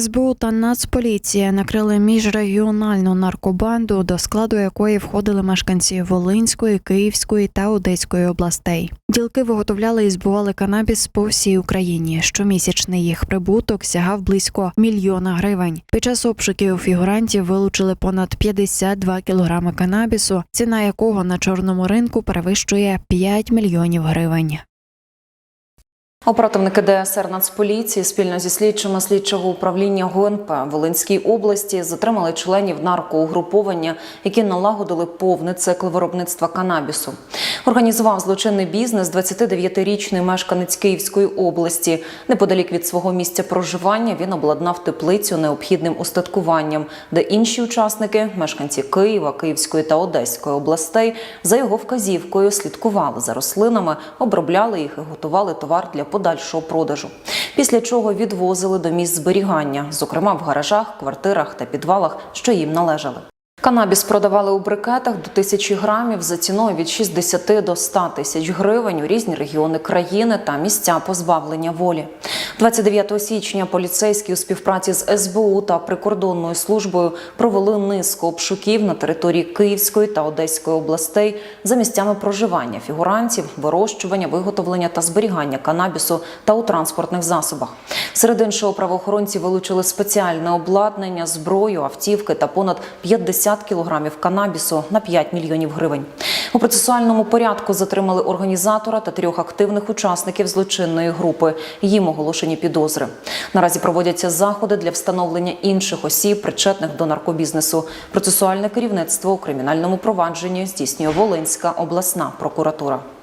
СБУ та Нацполіція накрили міжрегіональну наркобанду, до складу якої входили мешканці Волинської, Київської та Одеської областей. Ділки виготовляли і збували канабіс по всій Україні. Щомісячний їх прибуток сягав близько мільйона гривень. Під час обшуків фігурантів вилучили понад 52 кілограми канабісу, ціна якого на чорному ринку перевищує 5 мільйонів гривень. Оперативники ДСР Нацполіції спільно зі слідчими слідчого управління ГУНП Волинській області затримали членів наркоугруповання, які налагодили повний цикл виробництва канабісу. Організував злочинний бізнес 29-річний мешканець Київської області. Неподалік від свого місця проживання він обладнав теплицю необхідним устаткуванням, де інші учасники, мешканці Києва, Київської та Одеської областей, за його вказівкою слідкували за рослинами, обробляли їх і готували товар для подальшого продажу. Після чого відвозили до місць зберігання, зокрема в гаражах, квартирах та підвалах, що їм належали. Канабіс продавали у брикетах до тисячі грамів за ціною від 60 до 100 тисяч гривень у різні регіони країни та місця позбавлення волі. 29 січня поліцейські у співпраці з СБУ та прикордонною службою провели низку обшуків на території Київської та Одеської областей за місцями проживання фігурантів, вирощування, виготовлення та зберігання канабісу та у транспортних засобах. Серед іншого правоохоронці вилучили спеціальне обладнання, зброю, автівки та понад 50 кілограмів канабісу на 5 мільйонів гривень. У процесуальному порядку затримали організатора та трьох активних учасників злочинної групи. Їм оголошені підозри. Наразі проводяться заходи для встановлення інших осіб, причетних до наркобізнесу. Процесуальне керівництво у кримінальному провадженні здійснює Волинська обласна прокуратура.